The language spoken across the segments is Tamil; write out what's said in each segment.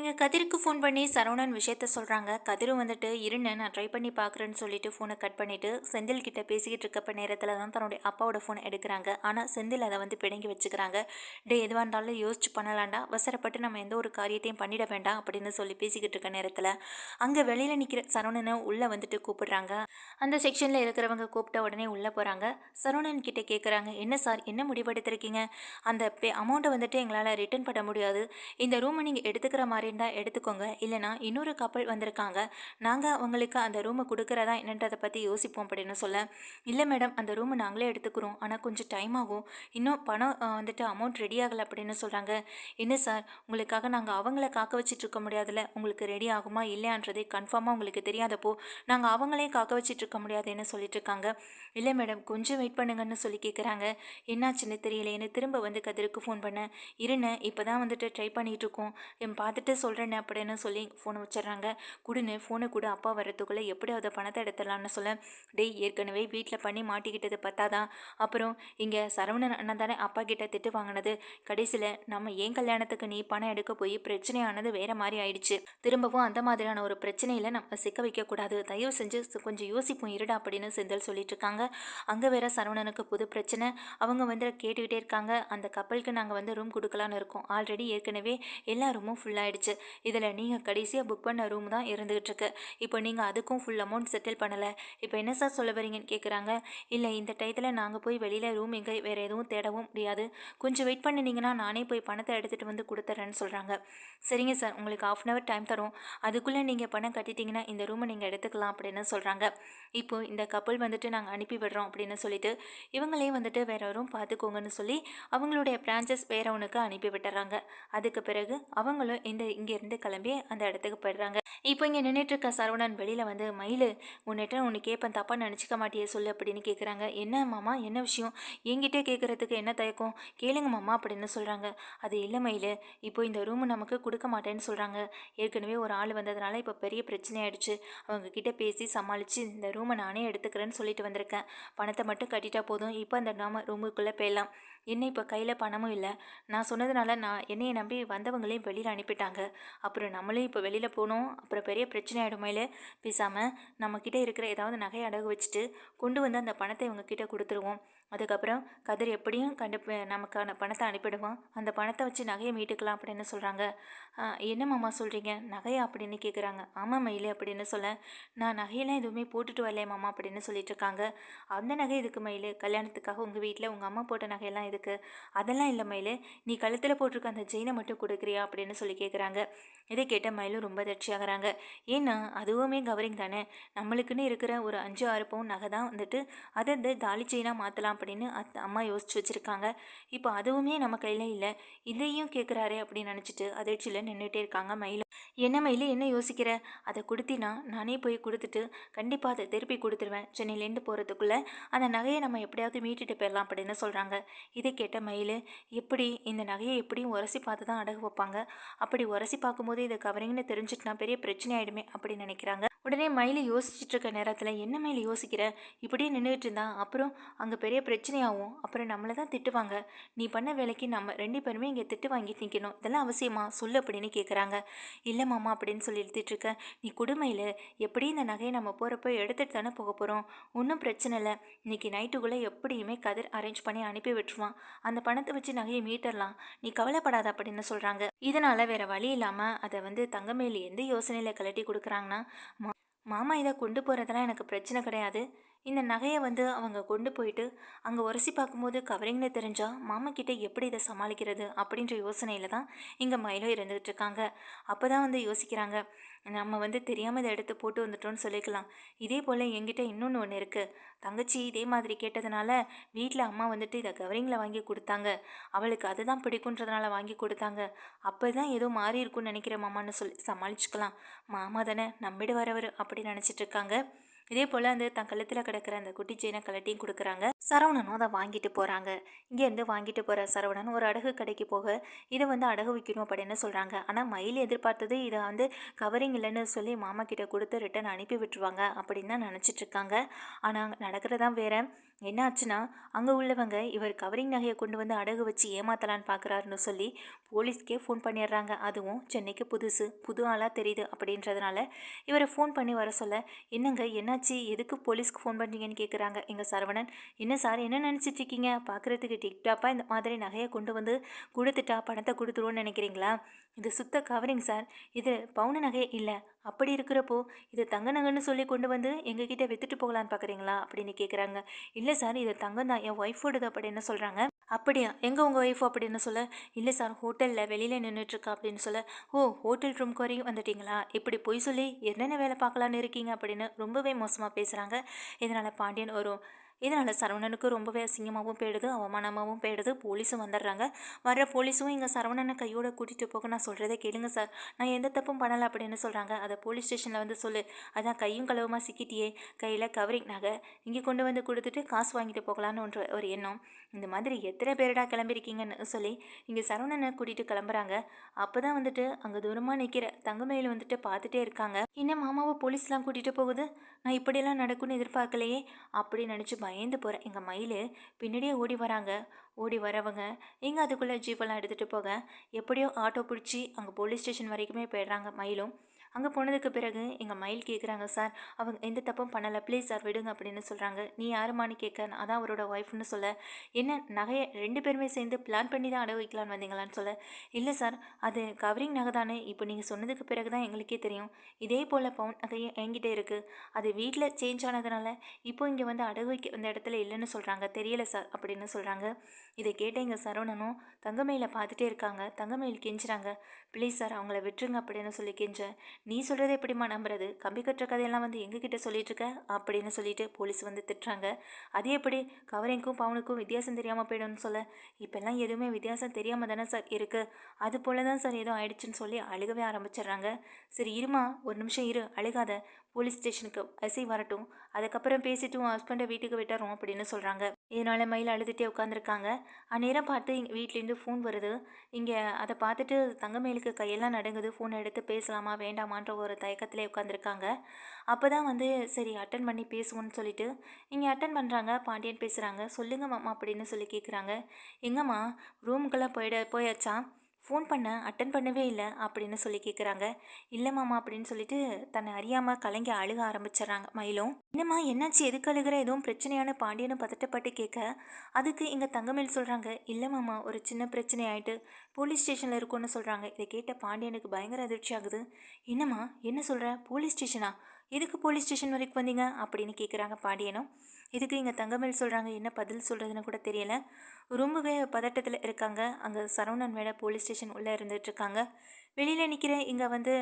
இங்கே கதிருக்கு ஃபோன் பண்ணி சரவணன் விஷயத்த சொல்கிறாங்க கதிரும் வந்துட்டு இருன்னு நான் ட்ரை பண்ணி பார்க்குறேன்னு சொல்லிட்டு ஃபோனை கட் பண்ணிவிட்டு செந்தில் கிட்ட பேசிக்கிட்டு இருக்கப்ப நேரத்தில் தான் தன்னுடைய அப்பாவோட ஃபோனை எடுக்கிறாங்க. ஆனால் செந்தில் அதை வந்து பிடுங்கி வச்சுக்கிறாங்க. டே எதுவாக இருந்தாலும் யோசிச்சு பண்ணலாண்டா அவசரப்பட்டு நம்ம எந்த ஒரு காரியத்தையும் பண்ணிட வேண்டாம் அப்படின்னு சொல்லி பேசிக்கிட்டு இருக்க நேரத்தில் அங்கே வெளியில் நிற்கிற சரவணனை உள்ளே வந்துட்டு கூப்பிடுறாங்க. அந்த செக்ஷனில் இருக்கிறவங்க கூப்பிட்ட உடனே உள்ளே போகிறாங்க சரவணன் கிட்டே கேட்குறாங்க என்ன சார் என்ன முடிவெடுத்திருக்கீங்க அந்த பே அமௌண்ட்டை வந்துட்டு எங்களால் ரிட்டர்ன் பண்ண முடியாது. இந்த ரூமை நீங்கள் எடுத்துக்கிற மாதிரி இருந்தால் எடுத்துக்கோங்க. இல்லைனா இன்னொரு கப்பல் வந்திருக்காங்க. நாங்கள் அவங்களுக்கு அந்த ரூமை கொடுக்குறதா என்னன்றதை பற்றி யோசிப்போம் அப்படின்னு சொல்ல இல்லை மேடம் அந்த ரூமை நாங்களே எடுத்துக்கிறோம். ஆனால் கொஞ்சம் டைம் ஆகும். இன்னும் பணம் வந்துட்டு அமௌண்ட் ரெடி ஆகலை அப்படின்னு சொல்கிறாங்க என்ன சார் உங்களுக்காக நாங்கள் அவங்கள காக்க வச்சுட்டு இருக்க முடியாதுல்ல? உங்களுக்கு ரெடி ஆகுமா? இல்லையான்றதே கன்ஃபார்மாக உங்களுக்கு தெரியாதப்போ நாங்கள் அவங்களே காக்க வச்சுட்டு இருக்க முடியாதுன்னு சொல்லிட்டு இருக்காங்க. இல்லை மேடம் கொஞ்சம் வெயிட் பண்ணுங்கன்னு சொல்லி கேட்குறாங்க என்னாச்சுன்னு தெரியலையேன்னு திரும்ப வந்து கதிருக்கு ஃபோன் பண்ணேன் இருன்னு இப்போ தான் வந்துட்டு ட்ரை பண்ணிகிட்டு இருக்கோம். என் பார்த்துட்டு சொல்கிறேன்னு அப்படின்னு சொல்லி ஃபோனை வச்சிடுறாங்க. கொடுன்னு ஃபோனை கூட அப்பா வர்றதுக்குள்ளே எப்படியாவது பணத்தை எடுத்துடலான்னு சொல்ல டேய் ஏற்கனவே வீட்டில் பண்ணி மாட்டிக்கிட்டது பத்தாதான் அப்புறம் இங்கே சரவணன் அண்ணன் தானே அப்பா கிட்ட திட்டு வாங்கினது. கடைசியில் நம்ம ஏன் கல்யாணத்துக்கு நீ பணம் எடுக்க போய் பிரச்சனையானது வேற மாதிரி ஆயிடுச்சு. திரும்பவும் அந்த மாதிரியான ஒரு பிரச்சனையில் நம்ம சிக்க வைக்கக்கூடாது தயவு செஞ்சு கொஞ்சம் யோசிப்போம் இருடா அப்படின்னு செந்தில் சொல்லிட்டு இருக்காங்க. அங்கே வேற சரவணனுக்கு புது பிரச்சனை. அவங்க வந்து கேட்டுக்கிட்டே இருக்காங்க. அந்த கப்பலுக்கு நாங்கள் வந்து ரூம் கொடுக்கலான்னு இருக்கோம். ஆல்ரெடி ஏற்கனவே எல்லா ரூமும் ஃபுல்லாகிடுச்சு ஆயிடுச்சு இதில் நீங்கள் கடைசியாக புக் பண்ண ரூம் தான் இருந்துகிட்டு இருக்கு இப்போ நீங்கள் அதுக்கும் ஃபுல் அமௌண்ட் செட்டில் பண்ணலை. இப்போ என்ன சார் சொல்ல வரீங்கன்னு கேட்குறாங்க இல்லை இந்த டயத்தில் நாங்கள் போய் வெளியில் ரூம் எங்கே வேறு எதுவும் தேடவும் முடியாது. கொஞ்சம் வெயிட் பண்ணினீங்கன்னா நானே போய் பணத்தை எடுத்துகிட்டு வந்து கொடுத்துட்றேன்னு சொல்கிறாங்க சரிங்க சார் உங்களுக்கு ஆஃப் அன் அவர் டைம் தரும். அதுக்குள்ளே நீங்கள் பணம் கட்டிட்டீங்கன்னா இந்த ரூமை நீங்கள் எடுத்துக்கலாம் அப்படின்னு சொல்கிறாங்க இப்போ இந்த கப்பல் வந்துட்டு நாங்கள் அனுப்பி விடுறோம் அப்படின்னு சொல்லிட்டு இவங்களே வந்துட்டு வேற ரூம் பார்த்துக்கோங்கன்னு சொல்லி அவங்களுடைய பிரான்ச்சஸ் வேறவனுக்கு அனுப்பி விட்டுறாங்க. அதுக்கு பிறகு அவங்களும் இந்த இங்கேருந்து கிளம்பி அந்த இடத்துக்கு போயிடுறாங்க. இப்போ இங்கே நின்றுட்டு இருக்க சரவணன் வெளியில் வந்து மயில் உன்னிட்ட உன்னை கேட்பேன் தப்பாக நினச்சிக்க மாட்டியே சொல்லு அப்படின்னு கேட்குறாங்க என்ன மாமா என்ன விஷயம்? என்கிட்டே கேட்குறதுக்கு என்ன தயக்கம்? கேளுங்க மாமா அப்படின்னு சொல்கிறாங்க அது இல்லை மயில் இப்போ இந்த ரூம் நமக்கு கொடுக்க மாட்டேன்னு சொல்கிறாங்க ஏற்கனவே ஒரு ஆள் வந்ததுனால இப்போ பெரிய பிரச்சனை ஆயிடுச்சு. அவங்க கிட்ட பேசி சமாளித்து இந்த ரூமை நானே எடுத்துக்கிறேன்னு சொல்லிட்டு வந்திருக்கேன். பணத்தை மட்டும் கட்டிட்டா போதும். இப்போ அந்த நாம ரூமுக்குள்ளே போயிடலாம். என்ன இப்போ கையில் பணமும் இல்லை. நான் சொன்னதுனால நான் என்னையை நம்பி வந்தவங்களையும் வெளியில் அனுப்பிட்டாங்க. அப்புறம் நம்மளும் இப்போ வெளியில் போனோம் அப்புறம் பெரிய பிரச்சனை ஆகிடுமையில பேசாமல் நம்மக்கிட்ட இருக்கிற ஏதாவது நகையை அடகு வச்சுட்டு கொண்டு வந்து அந்த பணத்தை இவங்கக்கிட்ட கொடுத்துருவோம். அதுக்கப்புறம் கதிர் எப்படியும் கண்டு நமக்கான பணத்தை அனுப்பிடுவான். அந்த பணத்தை வச்சு நகையை மீட்டுக்கலாம் அப்படின்னு சொல்கிறாங்க என்ன மாமா சொல்கிறீங்க நகையா அப்படின்னு கேட்குறாங்க ஆமாம் மயிலே அப்படின்னு சொல்ல நான் நகையெல்லாம் எதுவுமே போட்டுட்டு வரலையே மாமா அப்படின்னு சொல்லிட்டு இருக்காங்க. அந்த நகை இதுக்கு மயில்? கல்யாணத்துக்காக உங்கள் வீட்டில் உங்கள் அம்மா போட்ட நகையெல்லாம் இதுக்கு அதெல்லாம் இல்லை மயில். நீ கழுத்தில் போட்டிருக்க அந்த ஜெயினை மட்டும் கொடுக்குறியா அப்படின்னு சொல்லி கேட்குறாங்க இதை கேட்ட மயிலும் ரொம்ப தட்சி ஆகுறாங்க. ஏன்னா அதுவுமே கவரிங் தானே. நம்மளுக்குன்னு இருக்கிற ஒரு அஞ்சு ஆறு பவுன் நகை தான் வந்துட்டு அதை இந்த தாலி செயினாக மாற்றலாம் அப்படின்னு அத் அம்மா யோசிச்சு வச்சுருக்காங்க. இப்போ அதுவுமே நம்ம கையில் இல்லை. இதையும் கேட்குறாரு அப்படின்னு நினச்சிட்டு அதிர்ச்சியில் நின்றுட்டே இருக்காங்க மயிலும் என்ன மயிலு என்ன யோசிக்கிற? அதை கொடுத்தினா நானே போய் கொடுத்துட்டு கண்டிப்பாக அதை திருப்பி கொடுத்துருவேன். சென்னையிலேருந்து போகிறதுக்குள்ளே அந்த நகையை நம்ம எப்படியாவது மீட்டுட்டு போயிடலாம் அப்படின்னு சொல்கிறாங்க இதை கேட்ட மயில் எப்படி இந்த நகையை எப்படியும் உரசி பார்த்து தான் அடகு வைப்பாங்க? அப்படி உரசி பார்க்கும்போது இதை கவரிங்னு தெரிஞ்சிட்டுனா பெரிய பிரச்சனை ஆகிடுமே அப்படின்னு நினைக்கிறாங்க. உடனே மயில் யோசிச்சுட்டு இருக்க நேரத்தில் என்ன மயில் யோசிக்கிற? இப்படியே நின்றுட்டு இருந்தான் அப்புறம் அங்கே பெரிய பிரச்சனையாகும் அப்புறம் நம்மளை தான் திட்டுவாங்க. நீ பண்ண வேலைக்கு நம்ம ரெண்டு பேருமே இங்கே திட்டு வாங்கிட்டு நிற்கணும் இதெல்லாம் அவசியமா? சொல்லு அப்படின்னு கேட்குறாங்க இல்லை மாமா அப்படின்னு சொல்லி எழுதிட்டு இருக்க நீ குடுமையில் எப்படி இந்த நகையை நம்ம போகிறப்ப எடுத்துகிட்டு தானே போக போகிறோம் ஒன்றும் பிரச்சனை இல்லை. இன்னைக்கு நைட்டுக்குள்ளே எப்படியுமே கதிர் அரேஞ்ச் பண்ணி அனுப்பி விட்டுருவான். அந்த பணத்தை வச்சு நகையை மீட்டரலாம். நீ கவலைப்படாத அப்படின்னு சொல்கிறாங்க இதனால் வேறு வழி இல்லாமல் அதை வந்து தங்கமேலி எந்த யோசனையில் கலட்டி கொடுக்குறாங்கன்னா மா- மாமா இதை கொண்டு போகிறதெல்லாம் எனக்கு பிரச்சனை கிடையாது. இந்த நகையை வந்து அவங்க கொண்டு போயிட்டு அங்கே உரசி பார்க்கும்போது கவரிங்னு தெரிஞ்சால் மாமா கிட்டே எப்படி இதை சமாளிக்கிறது? அப்படின்ற யோசனையில் தான் இங்கே மயிலோ இருந்துகிட்டு இருக்காங்க. அப்போ தான் வந்து யோசிக்கிறாங்க நம்ம வந்து தெரியாமல் இதை எடுத்து போட்டு வந்துட்டோம்னு சொல்லிக்கலாம். இதே போல் எங்கிட்ட இன்னொன்று ஒன்று இருக்குது தங்கச்சி இதே மாதிரி கேட்டதுனால வீட்டில் அம்மா வந்துட்டு இதை கவரிங்கில் வாங்கி கொடுத்தாங்க. அவளுக்கு அதுதான் பிடிக்குன்றதுனால வாங்கி கொடுத்தாங்க. அப்போ தான் ஏதோ மாறி இருக்கும்னு நினைக்கிற மாமான்னு சொல்லி சமாளிச்சுக்கலாம். மாமா தானே நம்பிடு வரவர் அப்படி நினச்சிட்டு இருக்காங்க. இதே போல் அந்த தன் கழுத்தில் கிடக்கிற அந்த குட்டி செயினை கலட்டியும் கொடுக்குறாங்க. சரவணனும் அதை வாங்கிட்டு போகிறாங்க இங்கேருந்து வாங்கிட்டு போகிற சரவணன் ஒரு அடகு கடைக்கு போக இதை வந்து அடகு வைக்கணும் அப்படின்னு சொல்கிறாங்க ஆனால் மயில் எதிர்பார்த்தது இதை வந்து கவரிங் இல்லைன்னு சொல்லி மாமா கிட்ட கொடுத்து ரிட்டன் அனுப்பி விட்டுருவாங்க அப்படின்னு தான் நினச்சிட்ருக்காங்க ஆனால் நடக்கிறதான் வேற. என்ன ஆச்சுன்னா அங்கே உள்ளவங்க இவர் கவரிங் நகையை கொண்டு வந்து அடகு வச்சு ஏமாத்தலான்னு பார்க்குறாருன்னு சொல்லி போலீஸ்க்கே ஃபோன் பண்ணிடுறாங்க. அதுவும் சென்னைக்கு புதுசு புது ஆளாக தெரியுது அப்படின்றதுனால இவரை ஃபோன் பண்ணி வர சொல்ல என்னங்க என்னாச்சு? எதுக்கு போலீஸ்க்கு ஃபோன் பண்ணுறீங்கன்னு கேட்குறாங்க எங்கள் சரவணன் என்ன சார் என்ன நினச்சிட்டு இருக்கீங்க? பார்க்குறதுக்கு டிக்டாப்பாக இந்த மாதிரி நகையை கொண்டு வந்து கொடுத்துட்டா பணத்தை கொடுத்துருவோன்னு நினைக்கிறீங்களா? இது சுத்த கவரிங் சார் இது பவுன நகை இல்லை. அப்படி இருக்கிறப்போ இது தங்க நகைன்னு சொல்லி கொண்டு வந்து எங்ககிட்ட வித்துட்டு போகலான்னு பார்க்குறீங்களா அப்படின்னு கேட்குறாங்க இல்லை சார் இது தங்கம் தான். என் ஒய்ஃபோடது அப்படின்னு சொல்கிறாங்க அப்படியா? எங்கே உங்கள் ஒய்ஃப் அப்படின்னு சொல்ல? இல்லை சார் ஹோட்டலில் வெளியில் நின்றுட்டுருக்கா அப்படின்னு சொல்ல? ஓ ஹோட்டல் ரூம்க்கு வரையும் வந்துட்டீங்களா? இப்படி பொய் சொல்லி என்னென்ன வேலை பார்க்கலான்னு இருக்கீங்க அப்படின்னு ரொம்பவே மோசமாக பேசுகிறாங்க இதனால் பாண்டியன் வரும் இதனால் சரவணனுக்கு ரொம்பவே அசிங்கமாகவும் போயிடுது அவமானமாகவும் போயிடுது. போலீஸும் வந்துடுறாங்க. வர்ற போலீஸும் இங்கே சரவணனை கையோட கூட்டிகிட்டு போக நான் சொல்கிறதே கேளுங்க சார். நான் எந்த தப்பும் பண்ணலை அப்படின்னு சொல்கிறாங்க அதை போலீஸ் ஸ்டேஷனில் வந்து சொல்லு. அதான் கையும் களவுமாக சிக்கிட்டியே. கையில் கவரிங் நகை இங்கே கொண்டு வந்து கொடுத்துட்டு காசு வாங்கிட்டு போகலான்னு ஒன்று ஒரு எண்ணம். இந்த மாதிரி எத்தனை பேரடா கிளம்பிருக்கீங்கன்னு சொல்லி இங்கே சரவணனை கூட்டிகிட்டு கிளம்புறாங்க. அப்போ தான் வந்துட்டு அங்கே தூரமாக நிற்கிற தங்கமயில் வந்துட்டு பார்த்துட்டே இருக்காங்க. என்ன மாமாவை போலீஸ்லாம் கூட்டிகிட்டு போகுது? நான் இப்படியெல்லாம் நடக்கும்னு எதிர்பார்க்கலையே. அப்படி நினச்சி பயந்து போகிறேன் எங்கள் மயில் பின்னாடியே ஓடி வராங்க. ஓடி வரவங்க எங்கே அதுக்குள்ளே ஜீப்பெல்லாம் எடுத்துகிட்டு போக? எப்படியோ ஆட்டோ பிடிச்சி அங்கே போலீஸ் ஸ்டேஷன் வரைக்குமே போயிடுறாங்க மயிலும். அங்கே போனதுக்கு பிறகு எங்கள் மயில் கேட்குறாங்க சார் அவங்க எந்த தப்பும் பண்ணலை. ப்ளீஸ் சார் விடுங்க அப்படின்னு சொல்கிறாங்க நீ யாருமானு கேட்க அதான் அவரோட ஒய்ஃப்னு சொல்ல. என்ன நகையை ரெண்டு பேருமே சேர்ந்து பிளான் பண்ணி தான் அடகு வைக்கலான்னு வந்தீங்களான்னு சொல்ல? இல்லை சார். அது கவரிங் நகை தானே. இப்போ நீங்கள் சொன்னதுக்கு பிறகு தான் எங்களுக்கே தெரியும். இதே போல் பவுன் நகையும் என்கிட்ட இருக்குது அது வீட்டில் சேஞ்ச் ஆனதுனால இப்போ இங்கே வந்து அடகு வைக்க அந்த இடத்துல இல்லைன்னு சொல்கிறாங்க தெரியல சார் அப்படின்னு சொல்கிறாங்க இதை கேட்ட எங்கள் சரவணனும் தங்கமயில பார்த்துட்டே இருக்காங்க. தங்கமயில் கெஞ்சுறாங்க. ப்ளீஸ் சார் அவங்கள விட்டுருங்க அப்படின்னு சொல்லி கெஞ்சேன் நீ சொல்கிறத எப்படிமா நம்புறது? கம்பி கட்டுற கதையெல்லாம் வந்து எங்ககிட்ட சொல்லிட்டு இருக்க அப்படின்னு சொல்லிட்டு போலீஸ் வந்து திட்டுறாங்க. அது எப்படி? கவரிங்க்கும் பவுனுக்கும் வித்தியாசம் தெரியாமல் போயிடும்னு சொல்ல. இப்போல்லாம் எதுவுமே வித்தியாசம் தெரியாமல் தானே சார் இருக்குது அது போல தான் சார் ஏதோ ஆயிடுச்சுன்னு சொல்லி அழுகவே ஆரம்பிச்சிடுறாங்க. சரி இருமா ஒரு நிமிஷம் இரு அழுகாத. போலீஸ் ஸ்டேஷனுக்கு அசை வரட்டும். அதுக்கப்புறம் பேசிட்டு உன் ஹஸ்பண்டை வீட்டுக்கு விட்டுறோம் அப்படின்னு சொல்கிறாங்க இதனால் மயில் அழுதுகிட்டே உட்காந்துருக்காங்க அந்நேரம் பார்த்து இங்கே வீட்லேருந்து ஃபோன் வருது. இங்கே அதை பார்த்துட்டு தங்கமயிலுக்கு கையெல்லாம் நடுங்குது. ஃபோன் எடுத்து பேசலாமா வேண்டாமான்ற ஒரு தயக்கத்திலே உட்காந்துருக்காங்க அப்போ தான் வந்து சரி அட்டன் பண்ணி பேசுவோன்னு சொல்லிட்டு இங்கே அட்டன் பண்ணுறாங்க பாண்டியன் பேசுகிறாங்க சொல்லுங்க மாமா அப்படின்னு சொல்லி கேட்குறாங்க எங்கம்மா ரூமுக்கெல்லாம் போயிட போயாச்சா? ஃபோன் பண்ண அட்டன் பண்ணவே இல்லை அப்படின்னு சொல்லி கேட்குறாங்க இல்லை மாமா அப்படின்னு சொல்லிட்டு தன்னை அறியாமல் கலைஞர் அழுக ஆரம்பிச்சிடுறாங்க மயிலும். என்னம்மா என்னாச்சு? எதுக்கு அழுகிற? எதுவும் பிரச்சனையான பாண்டியனு பதட்டப்பட்டு கேட்க அதுக்கு இங்கே தங்கமேல் சொல்கிறாங்க இல்லை மாமா ஒரு சின்ன பிரச்சனை ஆகிட்டு போலீஸ் ஸ்டேஷனில் இருக்கும்னு சொல்கிறாங்க இதை கேட்ட பாண்டியனுக்கு பயங்கர அதிர்ச்சி ஆகுது. என்னம்மா என்ன சொல்கிற போலீஸ் ஸ்டேஷனா? எதுக்கு போலீஸ் ஸ்டேஷன் வரைக்கும் வந்தீங்க அப்படின்னு கேட்குறாங்க பாண்டியனும். இதுக்கு இங்கே தங்கமேல் சொல்கிறாங்க என்ன பதில் சொல்கிறதுன்னு கூட தெரியல. ரொம்பவே பதட்டத்தில் இருக்காங்க. அங்கே சரவணன் மேலே போலீஸ் ஸ்டேஷன் உள்ளே இருந்துகிட்ருக்காங்க வெளியில் நிற்கிற இங்கே வந்து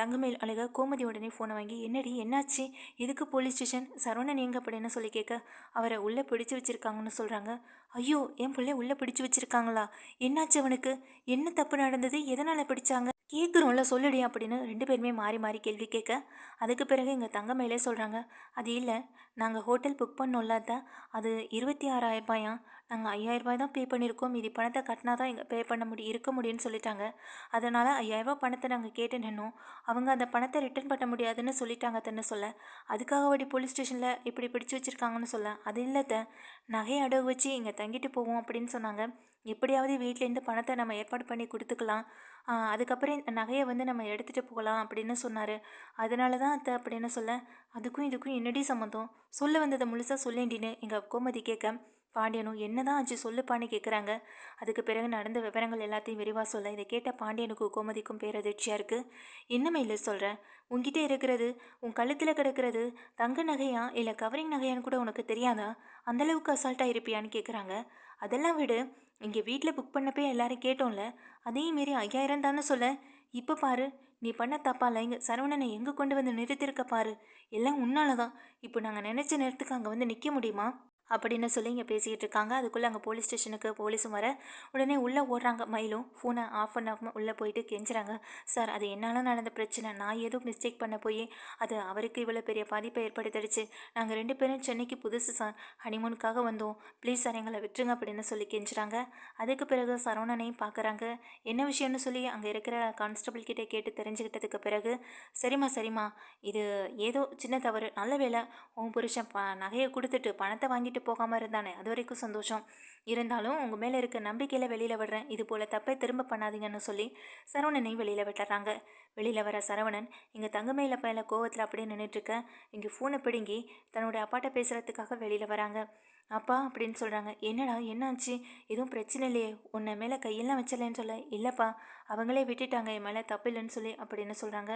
தங்கமேல் அழக கோமதி உடனே ஃபோனை வாங்கி என்னடி என்னாச்சு? எதுக்கு போலீஸ் ஸ்டேஷன்? சரவணன் எங்கே அப்படின்னு சொல்லி கேட்க அவரை உள்ளே பிடிச்சி வச்சுருக்காங்கன்னு சொல்கிறாங்க ஐயோ என் பிள்ளை உள்ளே பிடிச்சி வச்சுருக்காங்களா? என்னாச்சு அவனுக்கு? என்ன தப்பு நடந்தது? எதனால் பிடிச்சாங்க? கேட்குறோம்ல சொல்லுடி அப்படின்னு ரெண்டு பேருமே மாறி மாறி கேள்வி கேட்க அதுக்கு பிறகு எங்கள் தங்கமையிலே சொல்கிறாங்க அது இல்லை நாங்கள் ஹோட்டல் புக் பண்ணோம்ல தான் அது இருபத்தி ஆறாயிரம் ரூபாயா நாங்கள் ஐயாயிரரூபாய் தான் பே பண்ணியிருக்கோம் மீதி பணத்தை கட்டினா தான் எங்கள் பே பண்ண முடியும் இருக்க முடியும்னு சொல்லிட்டாங்க. அதனால் ஐயாயிரரூபா பணத்தை நாங்கள் கேட்டு நின்னோம் அவங்க அந்த பணத்தை ரிட்டர்ன் பண்ண முடியாதுன்னு சொல்லிட்டாங்க தன்னு சொல்ல அதுக்காக வாடி போலீஸ் ஸ்டேஷனில் இப்படி பிடிச்சி வச்சுருக்காங்கன்னு சொல்ல அது இல்லை நகையை அடகு வச்சு இங்கே தங்கிட்டு போவோம் அப்படின்னு சொன்னாங்க எப்படியாவது வீட்டிலேருந்து பணத்தை நம்ம ஏற்பாடு பண்ணி கொடுத்துக்கலாம் அதுக்கப்புறம் நகையை வந்து நம்ம எடுத்துகிட்டு போகலாம் அப்படின்னு சொன்னார். அதனால தான் அத்தை அப்படின்னு சொல்ல அதுக்கும் இதுக்கும் என்னடி சம்மந்தம் சொல்ல வந்ததை முழுசாக சொல்லேண்டின்னு எங்கள் கோமதி கேட்க பாண்டியனும் என்னதான் ஆச்சு சொல்லுப்பான்னு கேட்குறாங்க அதுக்கு பிறகு நடந்த விவரங்கள் எல்லாத்தையும் விரிவாக சொல்ல இதை கேட்ட பாண்டியனுக்கும் கோமதிக்கும் பேரதிர்ச்சியாக இருக்குது இன்னுமே இல்லை சொல்கிறேன் உங்ககிட்ட இருக்கிறது உன் கழுத்தில் கிடக்கிறது தங்க நகையா இல்லை கவரிங் நகையான்னு கூட உனக்கு தெரியாதா? அந்தளவுக்கு அசால்ட்டாக இருப்பியான்னு கேட்குறாங்க அதெல்லாம் விடு இங்கே வீட்டில் புக் பண்ணப்பே எல்லாரும் கேட்டோம்ல அதையும் மீறி ஐயாயிரம் தானே சொல்ல? இப்போ பாரு நீ பண்ண தப்பால இங்கே சரவணனை எங்கே கொண்டு வந்து நிறுத்திருக்க பாரு? எல்லாம் உன்னால தான் இப்போ நாங்கள் நினச்ச நேரத்துக்கு அங்கே வந்து நிற்க முடியுமா? அப்படின்னு சொல்லி இங்கே பேசிகிட்டு இருக்காங்க. அதுக்குள்ளே அங்கே போலீஸ் ஸ்டேஷனுக்கு போலீஸும் வர உடனே உள்ளே ஓடுறாங்க. மயிலும் ஃபோனை ஆஃப் பண்ணாமல் உள்ளே போயிட்டு கெஞ்சுறாங்க. சார் அது என்னால் நடந்த பிரச்சனை. நான் ஏதோ மிஸ்டேக் பண்ண போய் அது அவருக்கு இவ்வளோ பெரிய பாதிப்பை ஏற்படுத்திடுச்சு. நாங்கள் ரெண்டு பேரும் சென்னைக்கு புதுசு சார் ஹனிமூனுக்காக வந்தோம். ப்ளீஸ் சார் எங்களை விட்டுருங்க அப்படின்னு சொல்லி கெஞ்சுறாங்க. அதுக்கு பிறகு சரவணனையும் பார்க்குறாங்க என்ன விஷயம்னு சொல்லி அங்கே இருக்கிற கான்ஸ்டபிள் கிட்டே கேட்டு தெரிஞ்சுக்கிட்டதுக்கு பிறகு சரிம்மா சரிம்மா. இது ஏதோ சின்ன தவறு. நல்ல வேலை உன் புருஷன் ப நகையை கொடுத்துட்டு பணத்தை வாங்கிட்டு போகாமல் இருந்தானே அது வரைக்கும் சந்தோஷம். இருந்தாலும் உங்கள் மேலே இருக்க நம்பிக்கையில் வெளியில் விடுறேன் இது போல் தப்பை திரும்ப பண்ணாதீங்கன்னு சொல்லி சரவணனை வெளியில் விட்டுறாங்க. வெளியில் வர சரவணன் இங்கே தங்கமையில் மேலே கோவத்தில் அப்படியே நின்றுட்டுருக்க இங்கே ஃபோனை பிடுங்கி தன்னோட அப்பாட்ட பேசுகிறதுக்காக வெளியில் வராங்க. அப்பா அப்படின்னு சொல்கிறாங்க என்னடா என்னாச்சு? எதுவும் பிரச்சனை இல்லையே. உன்னை மேலே கையெல்லாம் வச்சலேன்னு சொல்ல இல்லைப்பா அவங்களே விட்டுட்டாங்க என் மேலே தப்பில்லைன்னு சொல்லி அப்படின்னு சொல்கிறாங்க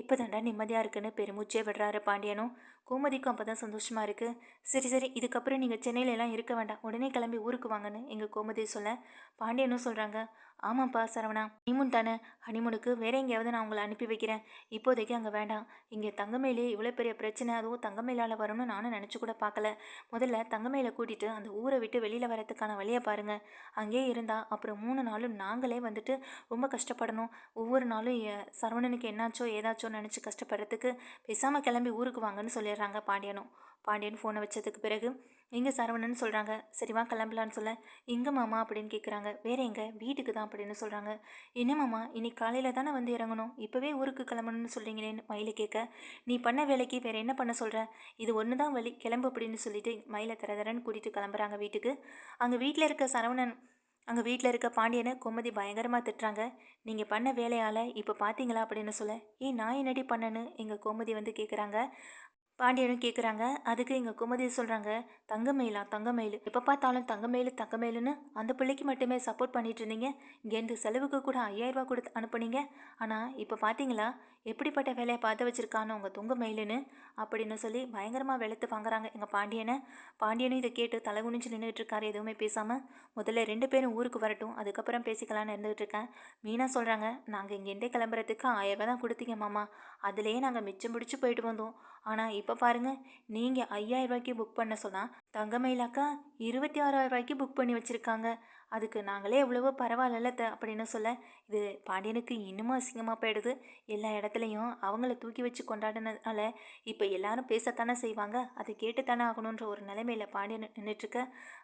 இப்போ தாண்டா நிம்மதியாக இருக்குன்னு பெருமூச்சே விடுறாரு பாண்டியனும். கோமதிக்கும் அப்போ தான் சந்தோஷமாக இருக்குது சரி சரி இதுக்கப்புறம் நீங்கள் சென்னையிலலாம் இருக்க வேண்டாம். உடனே கிளம்பி ஊருக்கு வாங்கன்னு எங்கள் கோமதி சொல்ல பாண்டியனும் சொல்கிறாங்க ஆமாப்பா சரவணா. ஹனிமூன் தானே? ஹனிமூனுக்கு வேற எங்கேயாவது நான் உங்களை அனுப்பி வைக்கிறேன். இப்போதைக்கு அங்கே வேண்டாம். இங்கே தங்கமேலே இவ்வளோ பெரிய பிரச்சனை அதுவும் தங்கமேலால் வரும்னு நானும் நினச்சி கூட பார்க்கல. முதல்ல தங்கமேல கூட்டிட்டு அந்த ஊரை விட்டு வெளியில் வரத்துக்கான வழியை பாருங்கள் அங்கேயே இருந்தால் அப்புறம் மூணு நாளும் நாங்களே வந்துட்டு ரொம்ப கஷ்டப்படணும். ஒவ்வொரு நாளும் சரவணனுக்கு என்னாச்சோ ஏதாச்சோ நினச்சி கஷ்டப்படுறதுக்கு பேசாமல் கிளம்பி ஊருக்கு வாங்கன்னு சொல்லிடுறாங்க பாண்டியனும். பாண்டியன் ஃபோனை வச்சதுக்கு பிறகு இங்கே சரவணன் சொல்கிறாங்க சரிவா கிளம்பலான்னு சொல்ல. எங்கே மாமா? அப்படின்னு கேட்குறாங்க வேற எங்கே? வீட்டுக்கு தான் அப்படின்னு சொல்கிறாங்க என்ன மாமா? இன்னைக்கு காலையில் தானே வந்து இறங்கணும். இப்போவே ஊருக்கு கிளம்பணும்னு சொல்கிறீங்களேன்னு மயிலை கேட்க. நீ பண்ண வேலைக்கு வேற என்ன பண்ண சொல்கிற இது ஒன்று தான் வழி கிளம்பு அப்படின்னு சொல்லிட்டு மயிலை தர தரன்னு கூட்டிகிட்டு கிளம்புறாங்க வீட்டுக்கு. அங்கே வீட்டில் இருக்க சரவணன் அங்கே வீட்டில் இருக்க பாண்டியனை கோமதி பயங்கரமாக திட்டுறாங்க. நீங்கள் பண்ண வேலையால் இப்போ பார்த்தீங்களா அப்படின்னு சொல்ல ஏன் நான் என்னடி பண்ணேன்னு? எங்கள் கோமதி வந்து கேட்குறாங்க பாண்டியனும் கேட்குறாங்க அதுக்கு எங்கள் குமதி சொல்கிறாங்க தங்கமயிலா தங்கமயில் எப்போ பார்த்தாலும் தங்கமயில் தங்கமயிலுன்னு அந்த பிள்ளைக்கு மட்டுமே சப்போர்ட் பண்ணிட்டு இருந்தீங்க. இங்கேருந்து செலவுக்கு கூட ஐயாயிரரூபா கொடுத்து அனுப்புனீங்க. ஆனால் இப்போ பார்த்தீங்களா எப்படிப்பட்ட வேலையை பார்த்து வச்சுருக்கானோ உங்கள் துங்க மயிலுன்னு அப்படின்னு சொல்லி பயங்கரமாக வெளுத்து வாங்குறாங்க எங்கள் பாண்டியனை. பாண்டியனும் இதை கேட்டு தலை குனிஞ்சு நின்றுட்டு இருக்காரு எதுவுமே பேசாமல் முதல்ல ரெண்டு பேரும் ஊருக்கு வரட்டும் அதுக்கப்புறம் பேசிக்கலாம்னு இருந்துகிட்டு இருக்கேன். மீனா சொல்கிறாங்க நாங்கள் இங்கேருந்தே கிளம்புறதுக்கு ஆயிரம் ரூபா தான் கொடுத்தீங்க மாமா. அதுலேயே நாங்கள் மிச்சம் பிடிச்சி போயிட்டு வந்தோம். ஆனால் இப்போ பாருங்க நீங்கள் ஐயாயிரம் ரூபாய்க்கு புக் பண்ண சொன்னால் தங்கமயிலாக்கா இருபத்தி ஆறாயிரம் ரூபாய்க்கு புக் பண்ணி வச்சுருக்காங்க. அதுக்கு நாங்களே எவ்வளவோ பரவாயில்ல த அப்படின்னு சொல்ல இது பாண்டியனுக்கு இன்னமும் அசிங்கமாக போயிடுது. எல்லா இடத்துலையும் அவங்கள தூக்கி வச்சு கொண்டாடினதுனால இப்போ எல்லாரும் பேசத்தானே செய்வாங்க. அதை கேட்டுத்தானே ஆகணுன்ற ஒரு நிலைமையில் பாண்டியன் நின்றுட்டுருக்க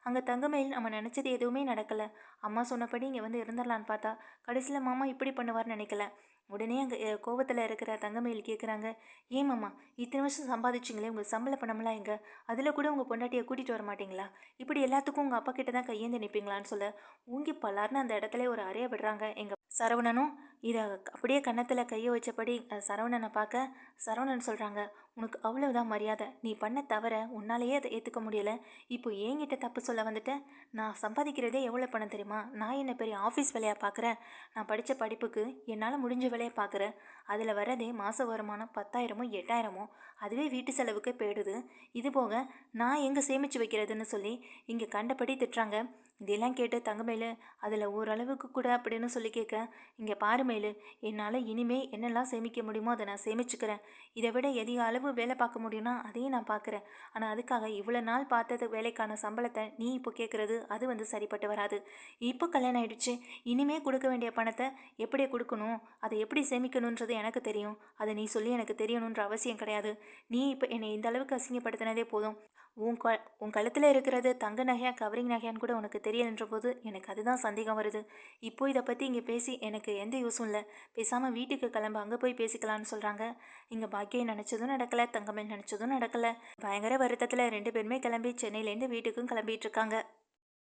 அங்கே தங்கமையில் நம்ம நினச்சது எதுவுமே நடக்கலை. அம்மா சொன்னபடி இங்கே வந்து இருந்துடலான்னு பார்த்தா கடைசியில் மாமா இப்படி பண்ணுவார்னு நினைக்கல. உடனே அங்கே கோவத்தில் இருக்கிற தங்கமயில் கேட்குறாங்க ஏன் மாமா இத்தனை வருஷம் சம்பாதிச்சிங்களே உங்கள் சம்பள பணம்லாம் எங்கே? அதில் கூட உங்கள் பொண்டாட்டியை கூட்டிகிட்டு வர மாட்டீங்களா? இப்படி எல்லாத்துக்கும் உங்கள் அப்பா கிட்ட தான் கையேந்து நிற்பீங்களான்னு சொல்ல ஊங்கி பலார்னு அந்த இடத்துல ஒரு அறைய விடுறாங்க எங்கள் சரவணனும். இதை அப்படியே கன்னத்தில் கையை வச்சபடி சரவணனை பார்க்க சரவணன் சொல்கிறாங்க உனக்கு அவ்வளவுதான் மரியாதை. நீ பண்ண தவிர உன்னாலேயே அதை ஏற்றுக்க முடியல. இப்போ என்கிட்ட தப்பு சொல்ல வந்துட்ட? நான் சம்பாதிக்கிறதே எவ்வளோ பணம் தெரியுமா? நான் என்ன பெரிய ஆஃபீஸ் வேலையாக பார்க்குறேன் நான் படித்த படிப்புக்கு என்னால் முடிஞ்ச வேலையை பார்க்குறேன் அதில் வரதே மாத வருமானம் பத்தாயிரமோ எட்டாயிரமோ? அதுவே வீட்டு செலவுக்கு போயிடுது. இது போக நான் எங்கே சேமித்து வைக்கிறதுன்னு சொல்லி இங்கே கண்டபடி திட்டுறாங்க. இதெல்லாம் கேட்டு தங்கமேலு அதில் ஓரளவுக்கு கூட அப்படின்னு சொல்லி கேட்க இங்கே பாருமேலு என்னால் இனிமே என்னெல்லாம் சேமிக்க முடியுமோ அதை நான் சேமிச்சுக்கிறேன். இதை விட எதிக அளவு வேலை பார்க்க முடியும்னா அதையும் நான் பார்க்குறேன். ஆனால் அதுக்காக இவ்வளோ நாள் பார்த்தது வேலைக்கான சம்பளத்தை நீ இப்போ கேட்குறது அது வந்து சரிப்பட்டு வராது. இப்போ கல்யாணம் ஆயிடுச்சு. இனிமே கொடுக்க வேண்டிய பணத்தை எப்படி கொடுக்கணும்? அதை எப்படி சேமிக்கணுன்றது எனக்கு தெரியும். அதை நீ சொல்லி எனக்கு தெரியணுன்ற அவசியம் கிடையாது. நீ இப்போ என்னை இந்த அளவுக்கு அசிங்கப்படுத்தினதே போதும். உன் க உன் கழுத்தில் இருக்கிறது தங்க நகையா கவரிங் நகையான்னு கூட உனக்கு தெரியலன்ற போது எனக்கு அதுதான் சந்தேகம் வருது. இப்போ இதை பற்றி இங்கே பேசி எனக்கு எந்த யூஸும் இல்லை. பேசாமல் வீட்டுக்கு கிளம்ப அங்கே போய் பேசிக்கலாம்னு சொல்கிறாங்க இங்கே பாக்கியை நினச்சதும் நடக்கலை தங்கமேல் நினச்சதும் நடக்கலை. பயங்கர வருத்தத்தில் ரெண்டு பேருமே கிளம்பி சென்னையிலேருந்து வீட்டுக்கும் கிளம்பிட்டு இருக்காங்க.